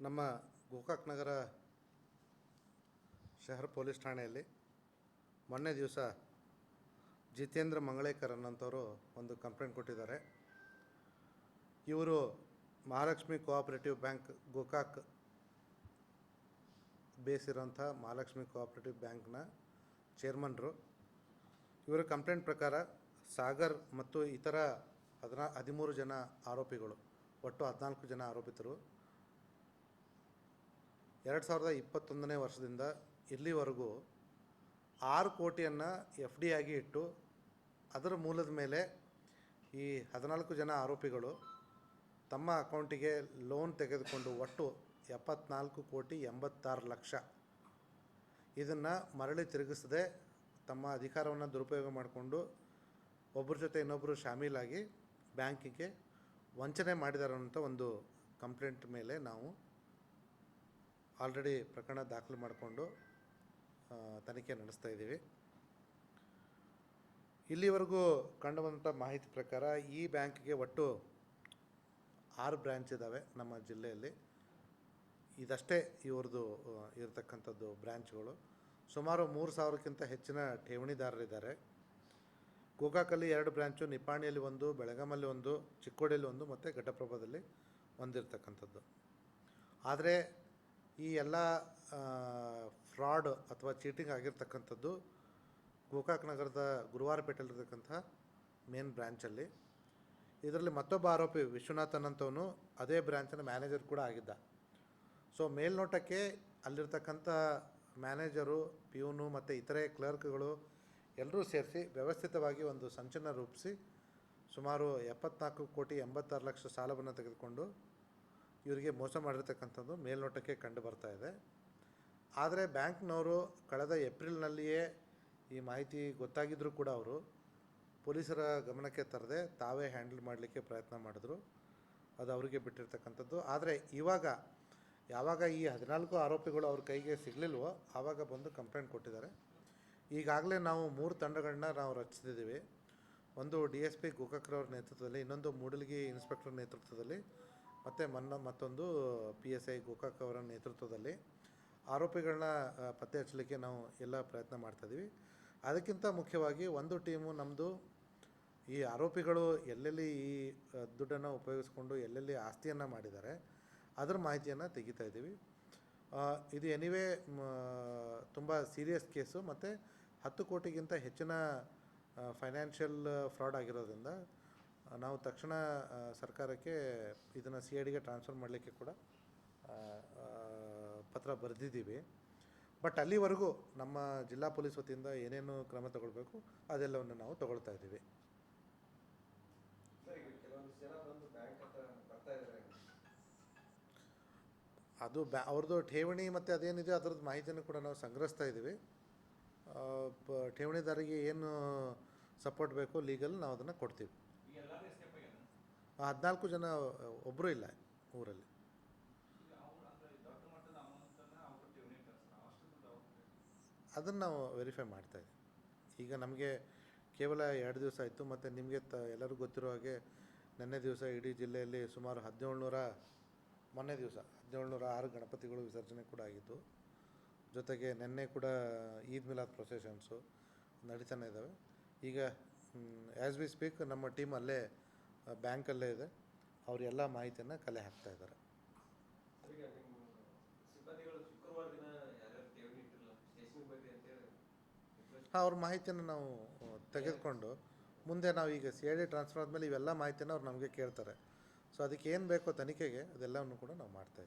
ನಮ್ಮ ಗೋಕಾಕ್ ನಗರ ಶಹರ್ ಪೊಲೀಸ್ ಠಾಣೆಯಲ್ಲಿ ಮೊನ್ನೆ ದಿವಸ ಜಿತೇಂದ್ರ ಮಂಗಳೇಕರ್ ಅನ್ನೋಂಥವರು ಒಂದು ಕಂಪ್ಲೇಂಟ್ ಕೊಟ್ಟಿದ್ದಾರೆ. ಇವರು Mahalakshmi cooperative bank Gokak base ಇರೋಂಥ ಮಹಾಲಕ್ಷ್ಮಿ ಕೋಆಪರೇಟಿವ್ ಬ್ಯಾಂಕ್ನ ಚೇರ್ಮನ್ರು. ಇವರ ಕಂಪ್ಲೇಂಟ್ ಪ್ರಕಾರ ಸಾಗರ್ ಮತ್ತು ಇತರ ಹದಿನಾ, ಹದಿಮೂರು ಜನ ಆರೋಪಿಗಳು, ಒಟ್ಟು ಹದಿನಾಲ್ಕು ಜನ ಆರೋಪಿತರು. ಎರಡು ಸಾವಿರದ ಇಪ್ಪತ್ತೊಂದನೇ ವರ್ಷದಿಂದ ಇಲ್ಲಿವರೆಗೂ ಆರು ಕೋಟಿಯನ್ನು ಎಫ್ ಡಿ ಆಗಿ ಇಟ್ಟು ಅದರ ಮೂಲದ ಮೇಲೆ ಈ ಹದಿನಾಲ್ಕು ಜನ ಆರೋಪಿಗಳು ತಮ್ಮ ಅಕೌಂಟಿಗೆ ಲೋನ್ ತೆಗೆದುಕೊಂಡು ಒಟ್ಟು ಎಪ್ಪತ್ನಾಲ್ಕು ಕೋಟಿ ಎಂಬತ್ತಾರು ಲಕ್ಷ. ಇದನ್ನು ಮರಳಿ ತಿರುಗಿಸದೆ ತಮ್ಮ ಅಧಿಕಾರವನ್ನು ದುರುಪಯೋಗ ಮಾಡಿಕೊಂಡು ಒಬ್ಬರ ಜೊತೆ ಇನ್ನೊಬ್ಬರು ಶಾಮೀಲಾಗಿ ಬ್ಯಾಂಕಿಗೆ ವಂಚನೆ ಮಾಡಿದ್ದಾರೆ ಅಂತ ಒಂದು ಕಂಪ್ಲೇಂಟ್ ಮೇಲೆ ನಾವು ಆಲ್ರೆಡಿ ಪ್ರಕರಣ ದಾಖಲು ಮಾಡಿಕೊಂಡು ತನಿಖೆ ನಡೆಸ್ತಾ ಇದ್ದೀವಿ. ಇಲ್ಲಿವರೆಗೂ ಕಂಡುಬಂದಂಥ ಮಾಹಿತಿ ಪ್ರಕಾರ ಈ ಬ್ಯಾಂಕ್ಗೆ ಒಟ್ಟು ಆರು ಬ್ರ್ಯಾಂಚ್ ಇದ್ದಾವೆ ನಮ್ಮ ಜಿಲ್ಲೆಯಲ್ಲಿ. ಇದಷ್ಟೇ ಇವ್ರದ್ದು ಇರತಕ್ಕಂಥದ್ದು ಬ್ರ್ಯಾಂಚ್ಗಳು ಸುಮಾರು ಮೂರು ಸಾವಿರಕ್ಕಿಂತ ಹೆಚ್ಚಿನ ಠೇವಣಿದಾರರಿದ್ದಾರೆ. ಗೋಕಾಕಲ್ಲಿ ಎರಡು ಬ್ರ್ಯಾಂಚು ನಿಪ್ಪಾಣಿಯಲ್ಲಿ ಒಂದು ಬೆಳಗಾಮಲ್ಲಿ ಒಂದು, ಚಿಕ್ಕೋಡಿಯಲ್ಲಿ ಒಂದು ಮತ್ತು ಘಟಪ್ರಭಾದಲ್ಲಿ ಒಂದಿರ್ತಕ್ಕಂಥದ್ದು. ಆದರೆ ಈ ಎಲ್ಲ ಫ್ರಾಡ್ ಅಥವಾ ಚೀಟಿಂಗ್ ಆಗಿರ್ತಕ್ಕಂಥದ್ದು ಗೋಕಾಕ್ ನಗರದ ಗುರುವಾರಪೇಟೆಯಲ್ಲಿರ್ತಕ್ಕಂಥ ಮೇನ್ ಬ್ರ್ಯಾಂಚಲ್ಲಿ ಇದರಲ್ಲಿ ಮತ್ತೊಬ್ಬ ಆರೋಪಿ ವಿಶ್ವನಾಥನ್ ಅಂತವನು ಅದೇ ಬ್ರ್ಯಾಂಚಿನ ಮ್ಯಾನೇಜರ್ ಕೂಡ ಆಗಿದ್ದ. ಸೊ, ಮೇಲ್ನೋಟಕ್ಕೆ ಅಲ್ಲಿರ್ತಕ್ಕಂಥ ಮ್ಯಾನೇಜರು, ಪಿಯುನು ಮತ್ತು ಇತರೆ ಕ್ಲರ್ಕ್ಗಳು ಎಲ್ಲರೂ ಸೇರಿಸಿ ವ್ಯವಸ್ಥಿತವಾಗಿ ಒಂದು ಸಂಚನ ರೂಪಿಸಿ ಸುಮಾರು ಎಪ್ಪತ್ನಾಲ್ಕು ಕೋಟಿ ಎಂಬತ್ತಾರು ಲಕ್ಷ ಸಾಲವನ್ನು ತೆಗೆದುಕೊಂಡು ಇವರಿಗೆ ಮೋಸ ಮಾಡಿರ್ತಕ್ಕಂಥದ್ದು ಮೇಲ್ನೋಟಕ್ಕೆ ಕಂಡು ಬರ್ತಾ ಇದೆ. ಆದರೆ ಬ್ಯಾಂಕ್ನವರು ಕಳೆದ ಏಪ್ರಿಲ್ನಲ್ಲಿಯೇ ಈ ಮಾಹಿತಿ ಗೊತ್ತಾಗಿದ್ದರೂ ಕೂಡ ಅವರು ಪೊಲೀಸರ ಗಮನಕ್ಕೆ ತರದೆ ತಾವೇ ಹ್ಯಾಂಡಲ್ ಮಾಡಲಿಕ್ಕೆ ಪ್ರಯತ್ನ ಮಾಡಿದ್ರು. ಅದು ಅವರಿಗೆ ಬಿಟ್ಟಿರ್ತಕ್ಕಂಥದ್ದು. ಆದರೆ ಇವಾಗ ಯಾವಾಗ ಈ ಹದಿನಾಲ್ಕು ಆರೋಪಿಗಳು ಅವ್ರ ಕೈಗೆ ಸಿಗಲಿಲ್ವೋ ಆವಾಗ ಬಂದು ಕಂಪ್ಲೇಂಟ್ ಕೊಟ್ಟಿದ್ದಾರೆ. ಈಗಾಗಲೇ ನಾವು ಮೂರು ತಂಡಗಳನ್ನ ನಾವು ರಚಿಸಿದ್ದೀವಿ. ಒಂದು ಡಿ ಎಸ್ ಪಿ ಗೋಕಾಕ್ರವ್ರ ನೇತೃತ್ವದಲ್ಲಿ, ಇನ್ನೊಂದು ಮೂಡಲಗಿ ಇನ್ಸ್ಪೆಕ್ಟರ್ ನೇತೃತ್ವದಲ್ಲಿ ಮತ್ತು ಮನ್ನ ಮತ್ತೊಂದು ಪಿ ಎಸ್ ಐ ಗೋಕಾಕ್ ಅವರ ನೇತೃತ್ವದಲ್ಲಿ ಆರೋಪಿಗಳನ್ನ ಪತ್ತೆ ಹಚ್ಚಲಿಕ್ಕೆ ನಾವು ಎಲ್ಲ ಪ್ರಯತ್ನ ಮಾಡ್ತಾಯಿದ್ದೀವಿ ಅದಕ್ಕಿಂತ ಮುಖ್ಯವಾಗಿ ಒಂದು ಟೀಮು ನಮ್ಮದು ಈ ಆರೋಪಿಗಳು ಎಲ್ಲೆಲ್ಲಿ ಈ ದುಡ್ಡನ್ನು ಉಪಯೋಗಿಸ್ಕೊಂಡು ಎಲ್ಲೆಲ್ಲಿ ಆಸ್ತಿಯನ್ನು ಮಾಡಿದ್ದಾರೆ, ಅದರ ಮಾಹಿತಿಯನ್ನು ತೆಗಿತಾ ಇದ್ದೀವಿ ಇದು ಎನಿವೇ ತುಂಬ ಸೀರಿಯಸ್ ಕೇಸು. ಮತ್ತು ಹತ್ತು ಕೋಟಿಗಿಂತ ಹೆಚ್ಚಿನ ಫೈನಾನ್ಷಿಯಲ್ ಫ್ರಾಡ್ ಆಗಿರೋದ್ರಿಂದ ನಾವು ತಕ್ಷಣ ಸರ್ಕಾರಕ್ಕೆ ಇದನ್ನು ಸಿ ಐ ಡಿಗೆ ಟ್ರಾನ್ಸ್ಫರ್ ಮಾಡಲಿಕ್ಕೆ ಕೂಡ ಪತ್ರ ಬರೆದಿದ್ದೀವಿ. ಬಟ್ ಅಲ್ಲಿವರೆಗೂ ನಮ್ಮ ಜಿಲ್ಲಾ ಪೊಲೀಸ್ ವತಿಯಿಂದ ಏನೇನು ಕ್ರಮ ತಗೊಳ್ಬೇಕು ಅದೆಲ್ಲವನ್ನು ನಾವು ತಗೊಳ್ತಾ ಇದ್ದೀವಿ. ಅದು ಬ್ಯಾ ಅವ್ರದ್ದು ಠೇವಣಿ ಮತ್ತು ಅದೇನಿದೆ ಅದರದ್ದು ಮಾಹಿತಿಯನ್ನು ಕೂಡ ನಾವು ಸಂಗ್ರಹಿಸ್ತಾ ಇದ್ದೀವಿ. ಠೇವಣಿದಾರಿಗೆ ಏನು ಸಪೋರ್ಟ್ ಬೇಕು ಲೀಗಲ್ ನಾವು ಅದನ್ನು ಕೊಡ್ತೀವಿ ಈಗ ಎಲ್ಲರೂ ಎಸ್ಕೇಪ್ ಆಗ್ಯಾರ ಆ ಹದಿನಾಲ್ಕು ಜನ ಒಬ್ಬರು ಇಲ್ಲ ಊರಲ್ಲಿ. ಅದನ್ನು ನಾವು ವೆರಿಫೈ ಮಾಡ್ತಾ ಇದ್ದೀವಿ. ಈಗ ನಮಗೆ ಕೇವಲ ಎರಡು ದಿವಸ ಆಯಿತು ಮತ್ತು ನಿಮಗೆ ತ ಎಲ್ಲರಿಗೂ ಗೊತ್ತಿರೋ ಹಾಗೆ ನಿನ್ನೆ ದಿವಸ ಇಡೀ ಜಿಲ್ಲೆಯಲ್ಲಿ ಸುಮಾರು ಹದಿನೇಳುನೂರ ಮೊನ್ನೆ ದಿವಸ ಹದಿನೇಳುನೂರ ಆರು ಗಣಪತಿಗಳು ವಿಸರ್ಜನೆ ಕೂಡ ಆಗಿತ್ತು ಜೊತೆಗೆ ನಿನ್ನೆ ಕೂಡ ಈದ್ ಮಿಲಾದ್ ಪ್ರೊಸೆಷನ್ಸು ನಡೀತಾನೆ ಇದ್ದಾವೆ. ಈಗ ಆ್ಯಸ್ ವಿ ಸ್ಪೀಕ್ ನಮ್ಮ ಟೀಮ್ ಬ್ಯಾಂಕಲ್ಲೇ ಇದೆ. ಅವರೆಲ್ಲ ಎಲ್ಲ ಮಾಹಿತಿಯನ್ನು ಕಲೆ ಹಾಕ್ತಾ ಇದ್ದಾರೆ. ಅವ್ರ ಮಾಹಿತಿಯನ್ನು ನಾವು ತೆಗೆದುಕೊಂಡು ಮುಂದೆ ನಾವು ಈಗ ಸಿ ಐ ಡಿ ಟ್ರಾನ್ಸ್ಫರ್ ಆದಮೇಲೆ ಇವೆಲ್ಲ ಮಾಹಿತಿಯನ್ನು ಅವ್ರು ನಮಗೆ ಕೇಳ್ತಾರೆ. ಸೊ ಅದಕ್ಕೆ ಏನು ಬೇಕೋ ತನಿಖೆಗೆ ಅದೆಲ್ಲವನ್ನು ಕೂಡ ನಾವು ಅಮೌಂಟ್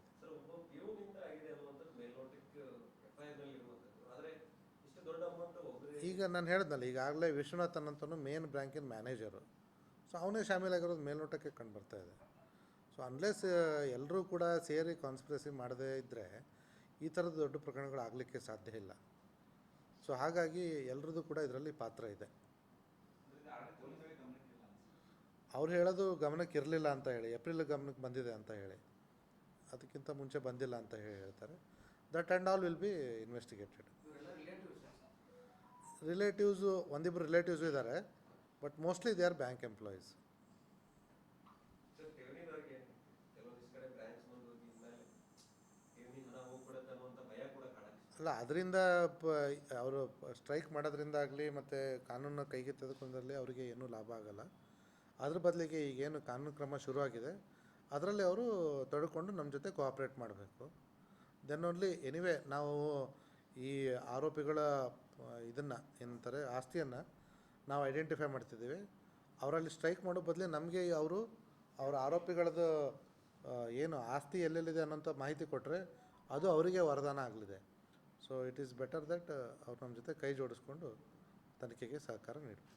ಒಬ್ಬರೇ ಈಗ ನಾನು ಹೇಳಿದ್ನಲ್ಲ ಈಗಾಗಲೇ ವಿಶ್ವನಾಥನ್ ಅಂತ ಮೇನ್ ಬ್ಯಾಂಕಿನ ಮ್ಯಾನೇಜರು ಸೊ ಅವನೇ ಶಾಮೀಲಾಗಿರೋದು ಮೇಲ್ನೋಟಕ್ಕೆ ಕಂಡು ಬರ್ತಾ ಇದೆ. ಸೊ ಅನ್ಲೆಸ್ ಎಲ್ಲರೂ ಕೂಡ ಸೇರಿ ಕಾನ್ಸ್ಪಿರಸಿ ಮಾಡದೇ ಇದ್ದರೆ ಈ ಥರದ ದೊಡ್ಡ ಪ್ರಕರಣಗಳು ಆಗಲಿಕ್ಕೆ ಸಾಧ್ಯ ಇಲ್ಲ. ಸೊ ಹಾಗಾಗಿ ಎಲ್ಲರದ್ದು ಕೂಡ ಇದರಲ್ಲಿ ಪಾತ್ರ ಇದೆ. ಅವ್ರು ಹೇಳೋದು ಗಮನಕ್ಕೆ ಇರಲಿಲ್ಲ ಅಂತ ಹೇಳಿ, ಏಪ್ರಿಲ್ ಗಮನಕ್ಕೆ ಬಂದಿದೆ ಅಂತ ಹೇಳಿ. ಅದಕ್ಕಿಂತ ಮುಂಚೆ ಬಂದಿಲ್ಲ ಅಂತ ಹೇಳಿ ಹೇಳ್ತಾರೆ. That and all will be investigated relatives ಒಂದಿಬ್ಬರು ರಿಲೇಟಿವ್ಸು ಇದ್ದಾರೆ. But mostly they are bank employees ಅಲ್ಲ ಅದರಿಂದ ಪ ಅವರು ಸ್ಟ್ರೈಕ್ ಮಾಡೋದ್ರಿಂದ ಆಗಲಿ ಮತ್ತು ಕಾನೂನು ಕೈಗೆ ತೆಗೆದುಕೊಂಡಲ್ಲಿ ಅವರಿಗೆ ಏನೂ ಲಾಭ ಆಗಲ್ಲ. ಅದ್ರ ಬದಲಿಗೆ ಈಗೇನು ಕಾನೂನು ಕ್ರಮ ಶುರುವಾಗಿದೆ. ಅದರಲ್ಲಿ ಅವರು ತೊಡ್ಕೊಂಡು ನಮ್ಮ ಜೊತೆ ಕೋಆಪ್ರೇಟ್ ಮಾಡಬೇಕು. ದೆನ್ ಓನ್ಲಿ ಎನಿವೆ ನಾವು ಈ ಆರೋಪಿಗಳ ಇದನ್ನು ಏನಂತಾರೆ ಆಸ್ತಿಯನ್ನು ನಾವು ಐಡೆಂಟಿಫೈ ಮಾಡ್ತಿದ್ದೀವಿ. ಅವರಲ್ಲಿ ಸ್ಟ್ರೈಕ್ ಮಾಡೋ ಬದಲಿ ನಮಗೆ ಅವರು ಅವರ ಆರೋಪಿಗಳದ್ದು ಏನು ಆಸ್ತಿ ಎಲ್ಲೆಲ್ಲಿದೆ ಅನ್ನೋಂಥ ಮಾಹಿತಿ ಕೊಟ್ಟರೆ ಅದು ಅವರಿಗೆ ವರದಾನ ಆಗಲಿದೆ. So it is better that ಅವ್ರು ನಮ್ಮ ಜೊತೆ ಕೈ ಜೋಡಿಸ್ಕೊಂಡು ತನಿಖೆಗೆ ಸಹಕಾರ ನೀಡಬೇಕು.